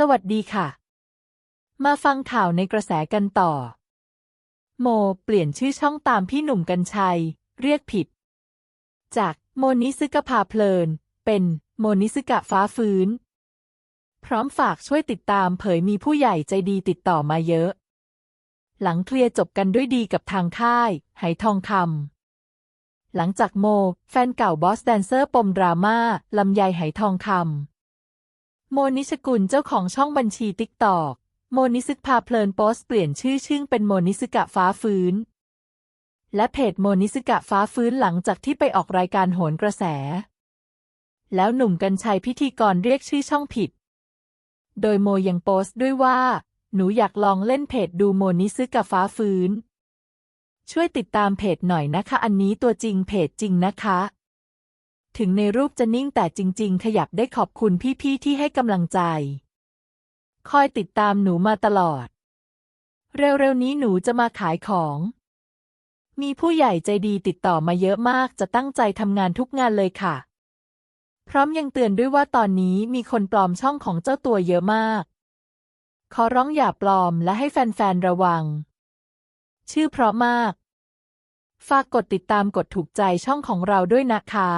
สวัสดีค่ะ มาฟังข่าวในกระแสกันต่อ โมเปลี่ยนชื่อช่องตามพี่หนุ่มกัญชัย เรียกผิด จากโมนิซึกะพาเพลิน เป็นโมนิซึกะฟ้าฟื้น พร้อมฝากช่วยติดตามเผยมีผู้ใหญ่ใจดีติดต่อมาเยอะ หลังเคลียร์จบกันด้วยดีกับทางค่าย ไหทองคำหลังจากโม แฟนเก่าบอสแดนเซอร์ปมดราม่าลำไยไหทองคำ โมนิชกุลเจ้าของช่องบัญชีติ๊กตอกโมนิซึกพาเพลินโพสเปลี่ยนชื่อชื่งเป็นโมนิซึกะฟ้าฟื้น และเพจโมนิซึกะฟ้าฟื้นหลังจากที่ไปออกรายการโหนกระแส แล้วหนุ่มกัญชัยพิธีกรเรียกชื่อช่องผิด โดยโมยังโพสต์ด้วยว่า หนูอยากลองเล่นเพจดูโมนิซึกะฟ้าฟื้น ช่วยติดตามเพจหน่อยนะคะ อันนี้ตัวจริงเพจจริงนะคะ ถึงในรูปจะนิ่งแต่จริง ๆ ขยับได้ขอบคุณพี่ๆที่ให้กำลังใจ คอยติดตามหนูมาตลอด เร็วๆนี้หนูจะมาขายของ มีผู้ใหญ่ใจดีติดต่อมาเยอะมากจะตั้งใจทำงานทุกงานเลยค่ะ พร้อมยังเตือนด้วยว่าตอนนี้มีคนปลอมช่องของเจ้าตัวเยอะมาก ขอร้องอย่าปลอมและให้แฟนๆระวัง ชื่อเพราะมากฝากกดติดตามกดถูกใจช่องของเราด้วยนะคะ